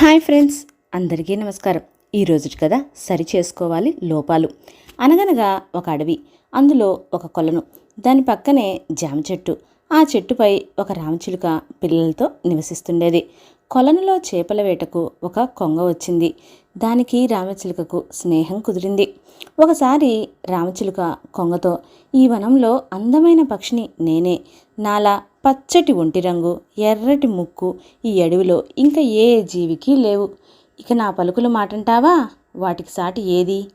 Hi friends అందరికీ నమస్కారం. ఈరోజు కదా సరి చేసుకోవాలి లోపాలు. అనగనగా ఒక అడవి అందులో ఒక కొలను. దాని పక్కనే జామ చెట్టు. ఆ చెట్టుపై ఒక రామచిలుక పిల్లలతో నివసిస్తుండేది. కొలనులో చేపల వేటకు ఒక కొంగ వచ్చింది. దానికి రామచిలుకకు స్నేహం కుదిరింది. ఒకసారి రామచిలుక కొంగతో ఈ వనంలో అందమైన పక్షిని నేనే. నాలా పచ్చటి ఒంటి రంగు ఎర్రటి ముక్కు ఈ అడవిలో ఇంకా ఏ జీవికి లేవు. ఇక నా పలుకుల మాటంటావా? వాటికి సాటి ఏది?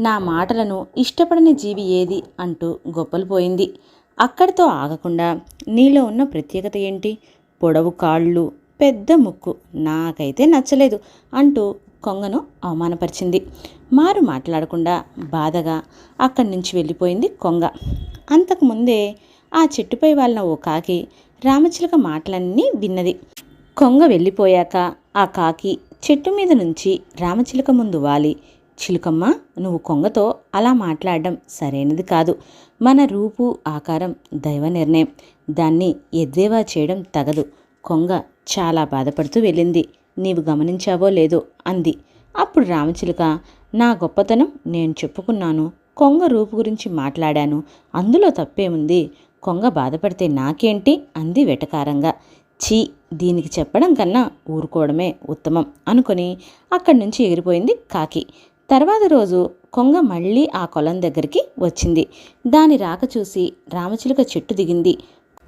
నా మాటలను ఇష్టపడని జీవి ఏది? అంటూ గొప్పలు పోయింది. అక్కడితో ఆగకుండా నీలో ఉన్న ప్రత్యేకత ఏంటి? పొడవు కాళ్ళు పెద్ద ముక్కు నాకైతే నచ్చలేదు అంటూ కొంగను అవమానపరిచింది. మారు మాట్లాడకుండా బాధగా అక్కడి నుంచి వెళ్ళిపోయింది కొంగ. అంతకుముందే ఆ చెట్టుపై వాళ్ళ ఓ కాకి రామచిలక మాటలన్నీ విన్నది. కొంగ వెళ్ళిపోయాక ఆ కాకి చెట్టు మీద నుంచి రామచిలుక ముందు వాలి. చిలుకమ్మ నువ్వు కొంగతో అలా మాట్లాడడం సరైనది కాదు. మన రూపు ఆకారం దైవ నిర్ణయం. దాన్ని ఎద్దేవా చేయడం తగదు. కొంగ చాలా బాధపడుతూ వెళ్ళింది. నీవు గమనించావో లేదో అంది. అప్పుడు రామచిలుక నా గొప్పతనం నేను చెప్పుకున్నాను కొంగ రూపు గురించి మాట్లాడాను అందులో తప్పేముంది? కొంగ బాధపడితే నాకేంటి? అంది వెటకారంగా. ఛీ దీనికి చెప్పడం కన్నా ఊరుకోవడమే ఉత్తమం అనుకొని అక్కడి నుంచి ఎగిరిపోయింది కాకి. తర్వాత రోజు కొంగ మళ్ళీ ఆ కొలం దగ్గరికి వచ్చింది. దాని రాక చూసి రామచిలుక చెట్టు దిగింది.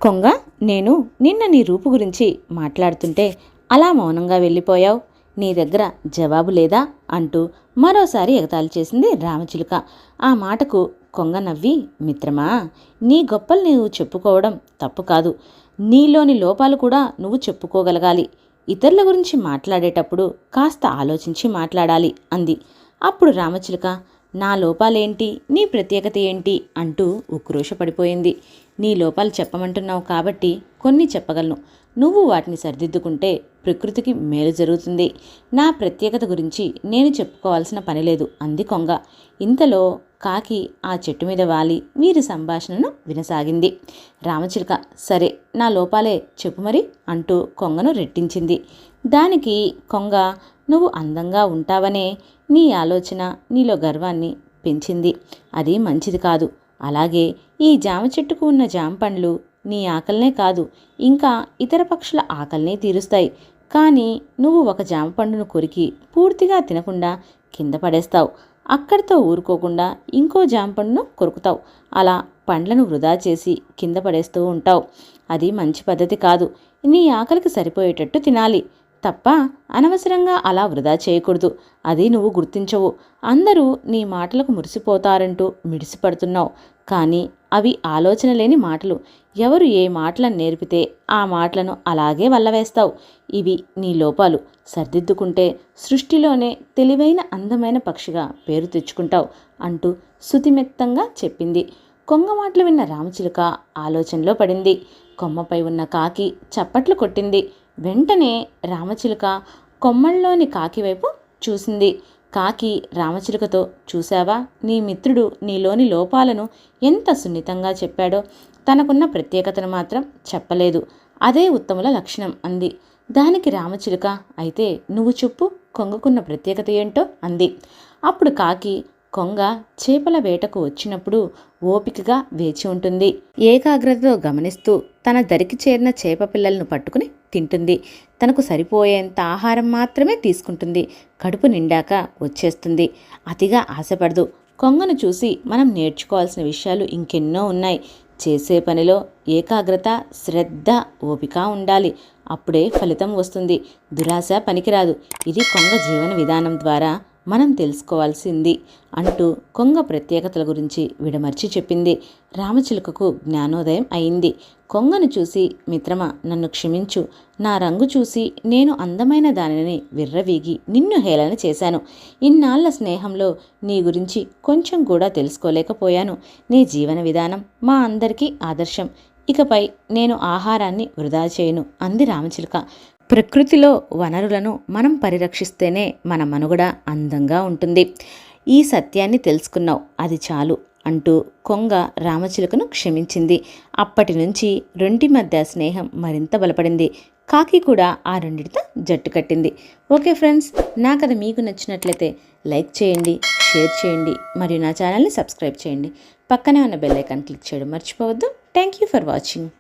కొంగ నేను నిన్న నీ రూపు గురించి మాట్లాడుతుంటే అలా మౌనంగా వెళ్ళిపోయావు. నీ దగ్గర జవాబు లేదా? అంటూ మరోసారి ఎగతాళి చేసింది రామచిలుక. ఆ మాటకు కొంగ నవ్వి మిత్రమా నీ గొప్పలు నీవు చెప్పుకోవడం తప్పు కాదు. నీలోని లోపాలు కూడా నువ్వు చెప్పుకోగలగాలి. ఇతరుల గురించి మాట్లాడేటప్పుడు కాస్త ఆలోచించి మాట్లాడాలి అంది. అప్పుడు రామచిలుక నా లోపాలేంటి? నీ ప్రత్యేకత ఏంటి? అంటూ ఉక్రోషపడిపోయింది నీ లోపాలు చెప్పమంటున్నావు కాబట్టి కొన్ని చెప్పగలను. నువ్వు వాటిని సరిదిద్దుకుంటే ప్రకృతికి మేలు జరుగుతుంది. నా ప్రత్యేకత గురించి నేను చెప్పుకోవాల్సిన పని లేదు. అంది కొంగ. ఇంతలో కాకి ఆ చెట్టు మీద వాలి వీరి సంభాషణను వినసాగింది. రామచిలుక సరే నా లోపాలే చెప్పు మరి అంటూ కొంగను రెట్టించింది. దానికి కొంగ నువ్వు అందంగా ఉంటావనే నీ ఆలోచన నీలో గర్వాన్ని పెంచింది. అది మంచిది కాదు. అలాగే ఈ జామ చెట్టుకు ఉన్న జామ పండ్లు నీ ఆకలినే కాదు ఇంకా ఇతర పక్షుల ఆకలినే తీరుస్తాయి. కానీ నువ్వు ఒక జామ పండును కొరికి పూర్తిగా తినకుండా కింద పడేస్తావు. అక్కడితో ఊరుకోకుండా ఇంకో జామ పండును కొరుకుతావు. అలా పండ్లను వృధా చేసి కింద పడేస్తూ ఉంటావు. అది మంచి పద్ధతి కాదు. నీ ఆకలికి సరిపోయేటట్టు తినాలి. తప్ప అనవసరంగా అలా వృధా చేయకూడదు. అది నువ్వు గుర్తించవు. అందరూ నీ మాటలకు మురిసిపోతారంటూ మిడిసిపడుతున్నావు. కానీ అవి ఆలోచన లేని మాటలు. ఎవరు ఏ మాటలను నేర్పితే ఆ మాటలను అలాగే వల్లవేస్తావు. ఇవి నీ లోపాలు. సర్దిద్దుకుంటే సృష్టిలోనే తెలివైన అందమైన పక్షిగా పేరు తెచ్చుకుంటావు అంటూ శుతిమెత్తంగా చెప్పింది. కొంగ మాటలు విన్న రామచిలుక ఆలోచనలో పడింది. కొమ్మపై ఉన్న కాకి చప్పట్లు కొట్టింది. వెంటనే రామచిలుక కొమ్మల్లోని కాకి వైపు చూసింది. కాకి రామచిలుకతో చూశావా? నీ మిత్రుడు నీలోని లోపాలను ఎంత సున్నితంగా చెప్పాడో తనకున్న ప్రత్యేకతను మాత్రం చెప్పలేదు. అదే ఉత్తముల లక్షణం అంది. దానికి రామచిలుక అయితే నువ్వు చెప్పు కొంగకున్న ప్రత్యేకత ఏంటో అంది. అప్పుడు కాకి కొంగ చేపల వేటకు వచ్చినప్పుడు ఓపికగా వేచి ఉంటుంది. ఏకాగ్రతతో గమనిస్తూ తన దరికి చేరిన చేప పిల్లలను పట్టుకుని తింటుంది. తనకు సరిపోయేంత ఆహారం మాత్రమే తీసుకుంటుంది. కడుపు నిండాక వచ్చేస్తుంది. అతిగా ఆశపడదు. కొంగను చూసి మనం నేర్చుకోవాల్సిన విషయాలు ఇంకెన్నో ఉన్నాయి. చేసే పనిలో ఏకాగ్రత శ్రద్ధ ఓపిక ఉండాలి. అప్పుడే ఫలితం వస్తుంది. దురాశ పనికిరాదు. ఇది కొంగ జీవన విధానం ద్వారా మనం తెలుసుకోవాల్సింది అంటూ కొంగ ప్రత్యేకతల గురించి విడమర్చి చెప్పింది. రామచిలుకకు జ్ఞానోదయం అయింది. కొంగను చూసి మిత్రమా నన్ను క్షమించు. నా రంగు చూసి నేను అందమైన దానిని విర్రవీగి నిన్ను హేళన చేశాను. ఇన్నాళ్ళ స్నేహంలో నీ గురించి కొంచెం కూడా తెలుసుకోలేకపోయాను. నీ జీవన విధానం మా అందరికీ ఆదర్శం. ఇకపై నేను ఆహారాన్ని వృధా చేయను అంది రామచిలుక. ప్రకృతిలో వనరులను మనం పరిరక్షిస్తేనే మన మనుగడ అందంగా ఉంటుంది. ఈ సత్యాన్ని తెలుసుకున్నావు. అది చాలు అంటూ కొంగ రామచిలుకను క్షమించింది. అప్పటి నుంచి రెంటి మధ్య స్నేహం మరింత బలపడింది. కాకి కూడా ఆ రెండిటితో జట్టు కట్టింది. ఓకే ఫ్రెండ్స్ నా కథ మీకు నచ్చినట్లయితే లైక్ చేయండి షేర్ చేయండి మరియు నా ఛానల్ని సబ్స్క్రైబ్ చేయండి. పక్కనే ఉన్న బెల్ ఐకాన్ క్లిక్ చేయడం మర్చిపోవద్దు. Thank you for watching.